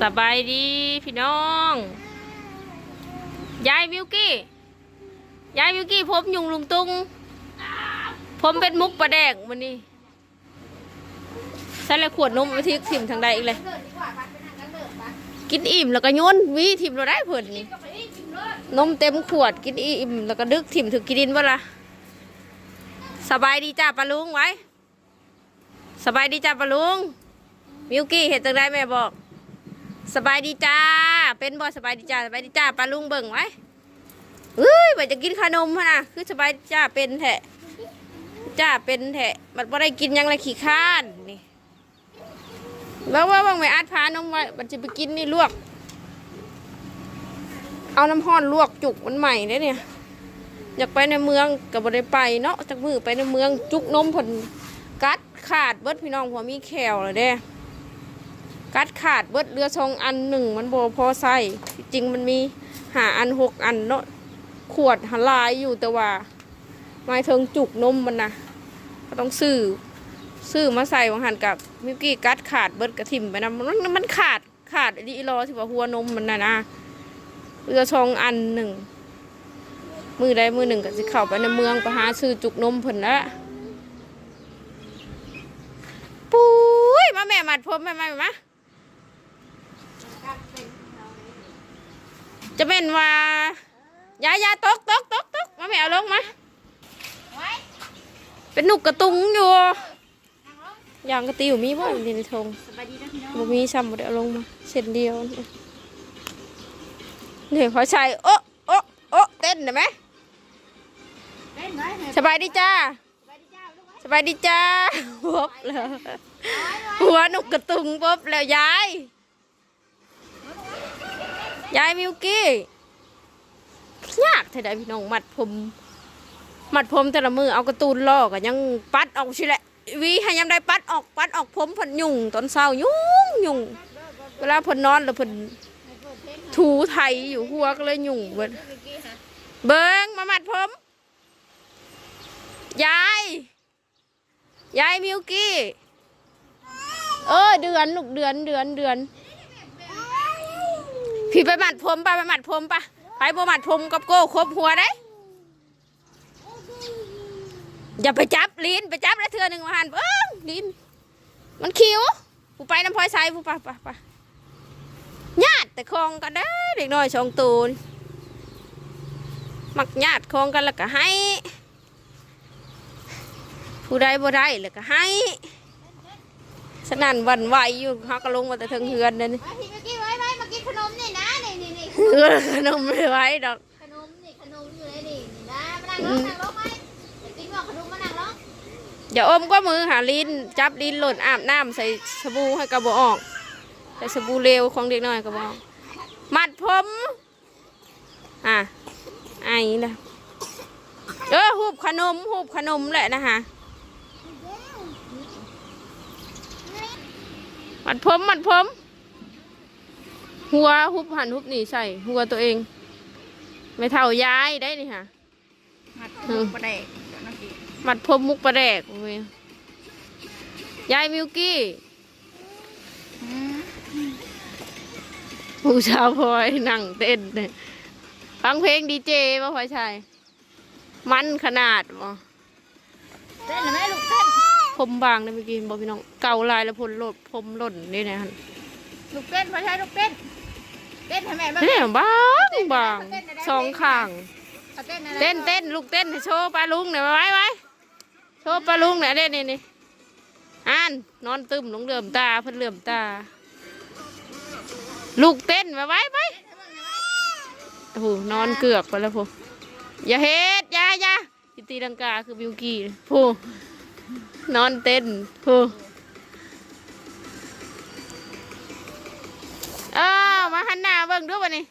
สบายดีพี่น้อง ยายมิวกี้ ยายมิวกี้ผมยุงลุงตุง ผมเป็นมุกประแดกวันนี้ใส่เลยขวดนมไปทิ้งถิ่มทางใดอีกเลย กินอิ่มแล้วก็โยนวิถิ่มเราได้เพิ่นนี่นมเต็มขวดกินอิ่มแล้วก็ดึกถิ่มถึงกินดินบ่ละสบายดีจ้าปะลุงไว้ สบายดีจ้าปะลุงมิวกี้เห็นจังได้แม่บอก สบายดีจ้า เป็นบ่สบายดีจ้าสบายดีจ้าปลาลุงเบิ่งไว้เฮ้ยว่จะกินขนมพะนะคือสบายดีจ้าเป็นแทะจ้าเป็นแทะมันบ่ได้กินยังเลยขี้ข้านนี่แล้วว่าว่างไม่อาจพานมไว้มันจะไปกินนี่ลวก เอาน้ำห้อนลวกจุกมันใหม่เด้เนี่ย อยากไปในเมืองก็บ่ได้ไปเนาะจากมือไปในเมืองจุกนมผลกัดขาดเบิดพี่น้องหัวมีแขวเลยเด้ กัดขาดเบิดเรือชงอันหนึ่งมันโบพอใส่จริงมันมีหาอันหกอันเนาะขวดหาลายอยู่แต่ว่าไม้เทิงจุกนมมันนะก็ต้องซื้อซื้อมาใส่วังหันกับมิวกี้กัดขาดเบิดกระถิ่มไปนะมันมันขาดขาดดีรอที่ว่าหัวนมมันนะนะเรือชงอันหนึ่งมือใดมือหนึ่งก็จะเข้าไปในเมืองไปหาซื้อจุกนมเพิ่นละปุ้ยมาแม่มัดผมแม่มามา จะเป็นว่ายายาตกตกตกตกมาไม่เอาลงมาเป็นหนุกกระตุงอยู่ยางกระติวมีบ่อยู่ในทงสบายดีนะพี่น้องบ่มีซ้ำบ่ได้เอาลงมาเส้นเดียวนี่ขอใช้โอ๊ะโอ๊ะโอ๊ะเต้นได้ไหมเล่นไว้ให้สบายดีจ้าสบายดีจ้าลูกไว้สบายดีจ้าป๊บแล้วหัวหนุกกระตุงป๊บแล้วยาย ยายมิวกี้ยากเท่าใดพี่น้องมัดผม มัดผมแต่ละมือเอากระตูนล่อกอะยังปัดออกชิแหละวีให้ยามได้ปัดออกปัดออกผมเพิ่นยุ่งตอนเช้ายุ่งยุ่งเวลาเพิ่นนอนแล้วเพิ่นถูไถอยู่หัวก็เลยยุ่งเบิดเบิ้งมามัดผมยายยายมิวกี้ เออเดือนลูกเดือนเดือนเดือน พี่ไปมัดผมไปไปมัดผมปะไปบมัดผมกับโก้ครบหัวได้อย่าไปจับลิ้นไปจับแล้วเทือหนึ่งมาหันเบิ้งลิ้นมันคิวผู้ไปน้ำพลอยใส่ผู้ปะปะปะญาติแต่คลองกันได้เด็กน้อยสองตัวนี่มักญาติคลองกันแล้วก็ให้ ผู้ใดบ่ได้แล้วก็ให้สนั่นวันไหวอยู่เขาก็ลงมาแต่เทิงเฮือนนั่นนี่ขนมนี่นะนี่นี่นี่ เออ ขนมไม่ไหวดอก ขนมนี่ขนมอยู่ในนี่นี่นะมานั่งลงนั่งลงไหมอยากกินว่าขนมมานั่งลงอย่าอมก็มือหาลิ้นจับลิ้นหล่นอาบน้ำใส่สบู่ให้กระบอกออกใส่สบู่เร็วของเด็กน้อยกระบอกมัดผมอะไอ้นะเออหูบขนมหูบขนมแหละนะฮะมัดผมมัดผม หัวหุบหันหุบนี่ใส่หัวตัวเอง ไม่เท่ายายได้นี่ค่ะมัดอืมประเดกน้องกีมัดผมมุกประแดกโอ้ยยายมิวกี้ผู้ชาวพลอยนั่งเต้นเนี่ยฟังเพลงดีเจป่ะพลอยชายมันขนาดบ่เต้นหรือไม่ลูกเต้นผมบางนะเมื่อกี้บอกพี่น้องเก่าลายแล้วพลหลดผมหล่นนี่นะฮะ ลูกเต้นพอใช้ลูกเต้น เต้นให้แม่บ้างเนี่ยบางบางสองข้าง เอาเต้นอะไรเต้นเต้นลูกเต้นให้โชว์ปลาลุงหน่อยไว้ไว้โชว์ปลาลุงหน่อยเด้นี่นี่อ่านนอนตึมลงเหลื่อมตาเพิ่นเหลื่อมตา ลูกเต้นมาไว้ไว้โอ้โหนอนเกือกไปแล้วพูอย่าเฮ็ดอย่าอย่าอิตีลังกาคือบิวกี้พูนอนเต้นพู บิ่งดูวันนี้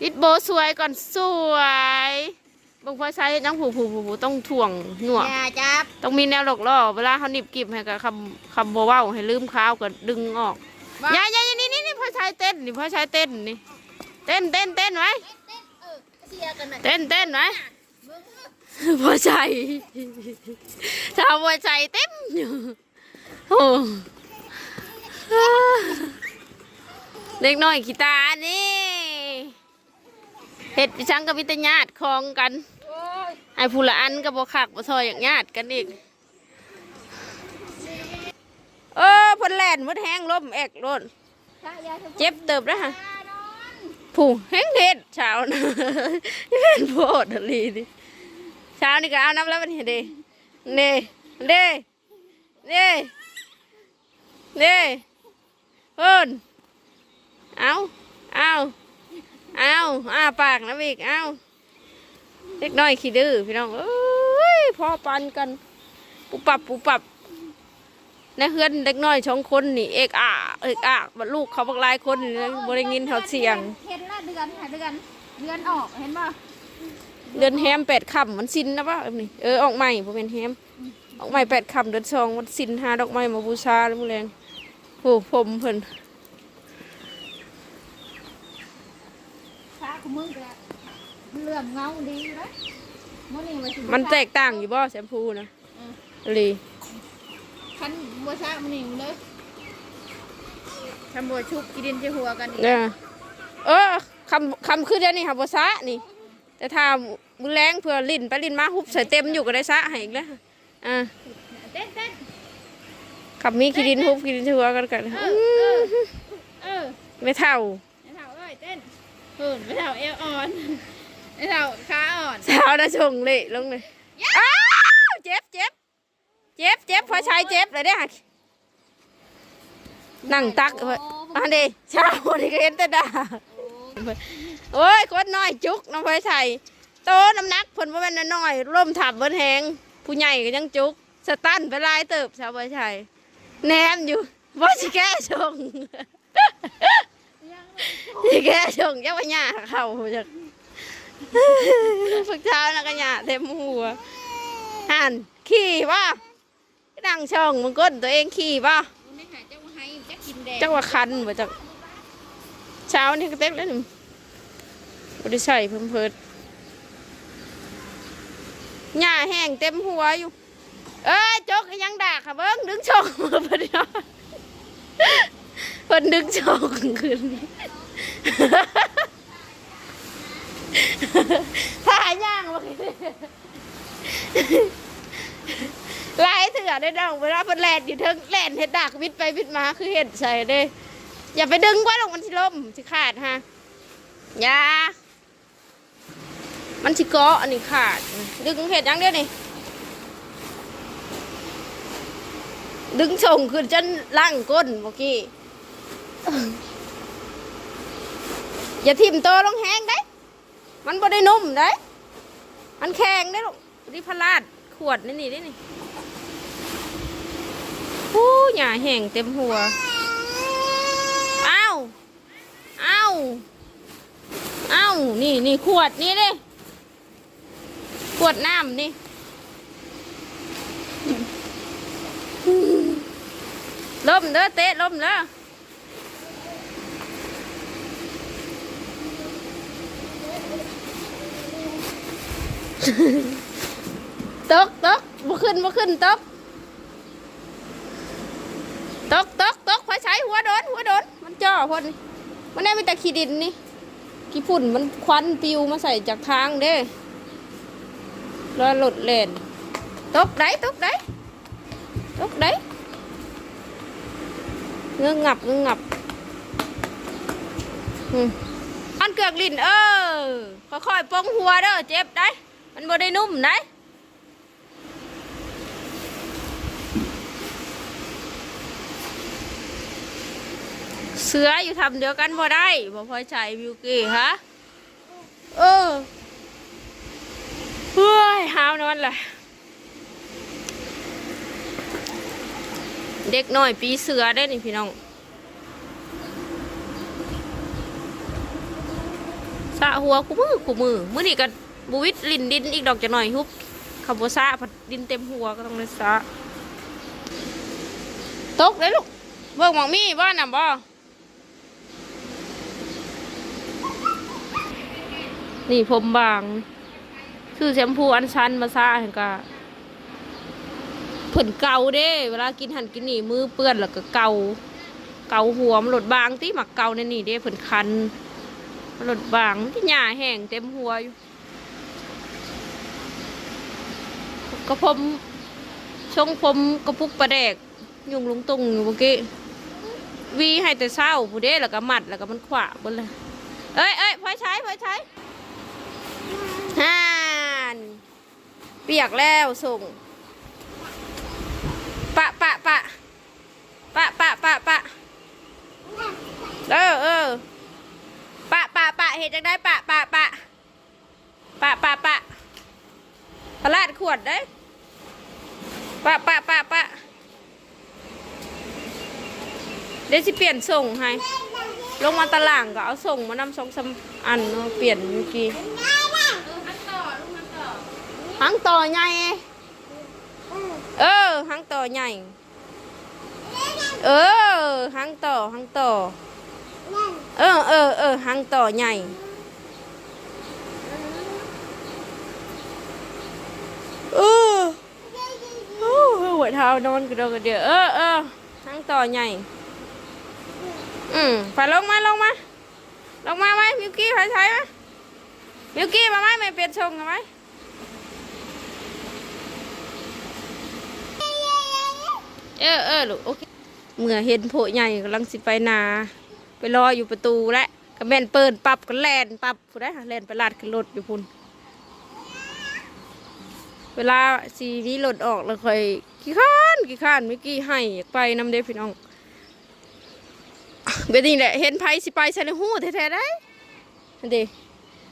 ติดโบสวยก่อนสวยบางพอใช้น้ำผูผูผูผูต้องถ่วงหนวกอย่าจับต้องมีแนวหลอกล่อเวลาเขาหนิบกิบให้กับคำคำโบเว้าให้ลืมข้าวก็ดึงออกอยาอยาอยานี่นี่นี่พอใช้เต้นนี่พอใช้เต้นนี่เต้นเต้นเต้นไว้เต้นเออเชียร์กันหน่อยเต้นเต้นไว้พอใช้ถ้าพอใช้เต็มอยู่โอ้ เด็กน้อยขี้ตานี่เห็ดดิฉันกับวิทยาตคลองกันไอ้ผู้ละอันก็บ่คักบ่ซอยอย่างญาติกันอีกเออพ่นแลนมดแห้งล้มแอกโลดพระยาสมุทรเจ็บเติบนะฮะผู้แห้งเห็ดเช้านะเป็นโพดลีดิเช้านี่ก็เอาน้ำแล้วมันเห็นดิเน่เน่เน่เน่เพิ่น เอาเอาเอาอ้าปากนะบิ๊กเอาเล็กน้อยขี้ดื้อพี่น้องเอ้ยพ่อปันกัน ปุบปับปุบปับในเฮือนเด็กน้อยสองคนนี่เอกอ่าเอกอ่าบัดลูกเขาบักหลายคนนี่นะบ่ได้ยินเขาเสียงเห็นละเดือนค่ะเดือนเดือนออกเห็นป่ะเดือนแฮมแปดคำมันสิ้นนะปะเออนี่เออออกใหม่ผมเป็นแฮมออกใหม่แปดคำเดือนสองมันสิ้นหาดอกไม้มาบูชาแล้วมื้อแรงโอ้ผมเพิ่น พระของมึงก็เหลื่อมเงาดีอยู่นะมื้อนี้ว่าสิมันแตกต่างอยู่บ่แชมพูนะลีคันบัวชามันนี่เลยทำบัวชุบกินดินจะหัวกันอีกเออเออคำคำคือเดี๋ยวนี้ค่ะบ่ซะนี่ แต่ถ้ามือแรงเพื่อลิ้นไปลิ้นมาฮุบใส่เต็มอยู่ก็ได้ซะให้อีกแล้วอ่าเต้นเต้นขับมีขี้ดินฮุบขี้ดินชัวกันกันเออเออเออไม่เท่า ไม่เท่าเอ้ยเต้น หืนไม่เท่าเอวอ่อนไม่เท่าขาอ่อนสาวนะชงเละลงเลยอ้าวเจ็บเจ็บเจ็บเจ็บพอใช้เจ็บเลยเด้อค่ะนั่งตักเว้ยอันนี้ชาวนี่ก็เห็นแต่ด่าโอ้ยคนน้อยจุกน้องพลอยใส่โตน้ำหนักผลว่ามันน้อยๆร่มถับเบิดแหงผู้ใหญ่ก็ยังจุก สตันไปหลายเติบชาวพลอยใส่แนมอยู่ว่าสิแก้ชง สิแกชงยังว่าหยาเข่าจากฝึกเช้านะกันหยาเต็มหัวหันขี่ป่ะดังชงมันก้นตัวเองขี่ป่ะเจ้าให้เจ้ากินแดงจังว่าคันมาจากเช้านี่ก็เต็มแล้วหนึ่งบริใส่เพิ่มเพิดหญ้าแห้งเต็มหัวอยู่ เอ้ยจกยังด่าค่ะเบิ้งดึงชงมาพอดีเนาะ พิ่นดึงช่องขึ้นถ่ายย่างมาลายเถื่อได้ดองเวลาเพิ่นแลนอยู่เทิงแลนเห็ดดากวิดไปวิดมาคือเห็ดใส่เด้ อย่าไปดึงว่าลงมันสิล่มสิขาดฮะอย่ามันสิเกาะอันนี้ขาด ดึงเห็ดยังเดียวนี่ดึงส่งขึ้นจนล่างก้นเมื่อกี้ อย่าทิ่มโตลงแห้งได้ มันบ่ได้นุ่มได้ มันแข็งได้ลูกรีพลาดขวดนี่นี่นี่หู้หญ้าแห้งเต็มหัวอ้าวอ้าวอ้าวนี่นี่ขวดนี่เลยขวดน้ำนี่ล่มเด้อเตะล่มเด้อ ตกตกบ่ขึ้นบ่ขึ้นตกตกตกตกพอใช้หัวโดนหัวโดนมันจ่อพนมันได้มีแต่ขี้ดินนี่ขี้ฝุ่นมันควันปิวมาใส่จากทางเด้รอหลุดเล่นตกได้ตกได้ตกได้เงื้องับเงื้องับมันเกือกลิ้นเออค่อยๆปองหัวเด้อเจ็บได้ มันบ่ได้นุ่มได้เสืออยู่ทำเดียวกันบ่ได้บ่พอใจบิวกี้ฮะเออเฮ้ยหาวนอนเลยเด็กน้อยปีเสือได้นี่พี่น้องสะหัวกูมือกูมือ มือนี่กัน บวิดลินดินอีกดอกจะหน่อยฮุบขับบัสะผัดดินเต็มหัวก็ต้องเลยสะตกเลยลูกเบิ่งหมองมี่บ้านน่ะบ่นี่ผมบาง คือแชมพูอันชันมาซาเห็นกะผนเกาเด้ เวลากินหันกินนี่มือเปื้อนแล้วก็เกา เกาหัวมันหลดบางที่หมักเกาในนี่เด้เพิ่นคันมันหลดบางที่หญ้าแห้งเต็มหัวอยู่ กระผมชงผมกระปุกประแดกยุงลุงตุงอยู่เมื่อกี้วีให้แต่เศร้าผู้เด้แล้วก็มัดแล้วก็มันขวาบนเลยเอ้ยเอ้ยพลอยใช้พลอยใช้ฮ่านเปียกแล้วส่งปะปะปะปะปะปะปะเออเออปะปะปะเห็นจังได้ปะปะปะปะปะปะ พลาดขวดได้ปะปะปะปะเดี๋ยวสิเปลี่ยนส่งให้ ลงมาตารางก็เอาส่งมานำสองสาอันเปลี่ยนเมื่อกี้หันต่อหันต่อหังต่อใหญ่เออหังต่อใหญ่เออหังต่อหังต่อเออเออเออหังต่อใหญ่เออโอ้หัว เท้านอนกระโดดกระเดียเออเออหังต่อใหญ่ อืมไปลงมาลงมาลงมาไหมมิวกี้ใครใช้ไหมมิวกี้มาไหมไม่เปลี่ยนทรงกันไหมเออเออลูกโอเคเมื่อเห็นโผใหญ่กำลังสิไปนา ไปรออยู่ประตูแล้วก็แม่นเปิดปรับก็แลนปรับผู้ได้ค่ะแลนไปลาดขึ้นรถอยู่พุ่นเวลาสีนี้รถออกแล้วค่อย ขี้ข้านขี้ข้านเมื่อกี้ให้อยากไปนำเด้พี่น้องเบดนี้แหละเห็นไผสิไปใส่ในหูแท้ๆได้อันเด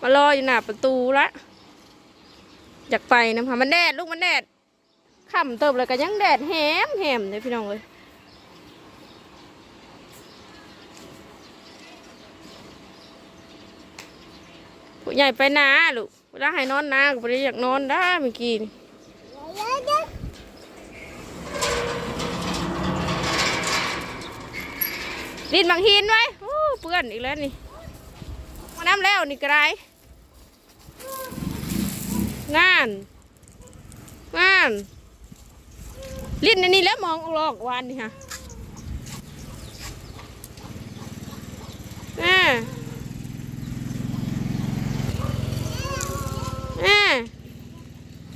มารออยู่หน้าประตูละอยากไปนำค่ะมันแดดลูกมันแดดค่ำเติบเลยก็ยังแดดแหมแหมเลยพี่น้องเลยผู้ใหญ่ไปนาลูกเวลาให้นอนนาก็ไม่ได้อยากนอนได้เมื่อกี้นี่ ดินบางหินไว้โอ้เปื้อนอีกแล้วนี่มาน้ำแล้วนี่กระไร งานงานลิ้นอันนี้แล้วมองออกวานนี่ฮะแม่แม่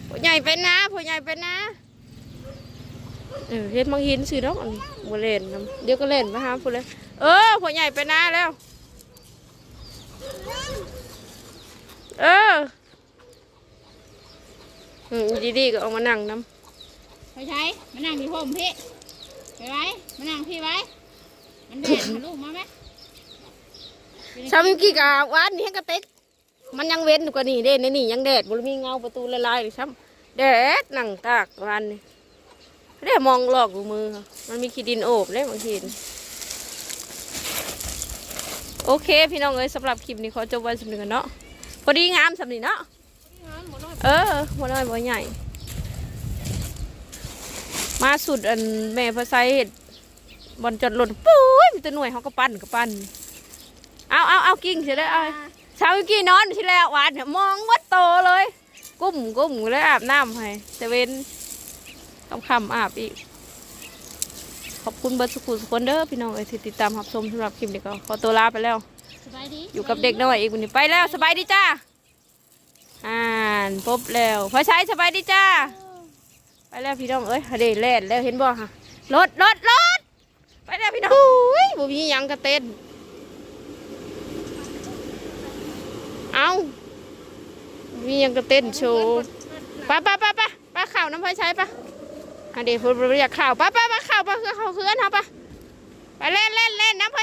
ผู้ใหญ่ไปนะผู้ใหญ่ไปนะ เออเฮ็ดมังหินสิเนาะอันนี้บ่เล่นนำเดี๋ยวก็เล่นไปหาผู้เลยเออผู้ใหญ่ไปนะแล้ว เอออืมดีๆก็เอามานั่งน้ำไปใช้มานั่งอยู่ผมพี่ไปไว้มานั่งพี่ไว้ มันแดดมาลูกมาไหมชาวมิวกี้กะวานนี่ให้กระเต็กมันยังเว้นอยู่กว่านี่เด้ในนี่ยังแดดบรมีเงาประตูละลายเลยซ้ำแดดหนังตากวานนี่ เด้มองหลอกดูมือค่ะมันมีขี้ดินโอบเลยบางทีนี่โอเค พี่น้องเอ้ยสำหรับคลิปนี้ขอจบไว้สำหรับกันเนาะพอดีงามสำหรับเนาะเออบ่น้อยบ่ใหญ่ มาสุดอันแม่พระไซเห็ดบอลจดหล่นปุ้ยมีแตัวหน่วยเขาก็ปั้นก็ปั้นเอาเอาเอากิ้งเสียได้เอาเช้าเมื่อกี้นอนที่แล้วหวานเนี่ยมองวัดโตเลย กุ้มกุ้มเลยอาบน้ำให้แต่เว้น คำคำๆอาบอีก ขอบคุณเบิร์ดสุขุมสุขคนเด้อพี่น้องเอ้ยที่ติดตามรับชมสำหรับคลิปนี้ก็ขอตัวลาไปแล้ว สบายดีอยู่กับเด็กน้อยอีกวันนี้ไปแล้วสบายดีจ้าอ่านพบแล้วพอใช้สบายดีจ้า ไปแล้วพี่น้องเอ้ยเดแล่นแล้วเห็นบ่ฮะรถรถรถไปแล้วพี่น้องอุ้ยบ่มีหยังกระเต้นเอามีหยังกระเต้นโชว์ไปไปไปไปไปข่าวน้ำพอใช้ปะ อันเดี๋ยวพูดเรียกข่าวป้าปไปไปข่าวไปคือเขาเคือนเขาปะไปเล่นเล่นเล่นน้ำพอ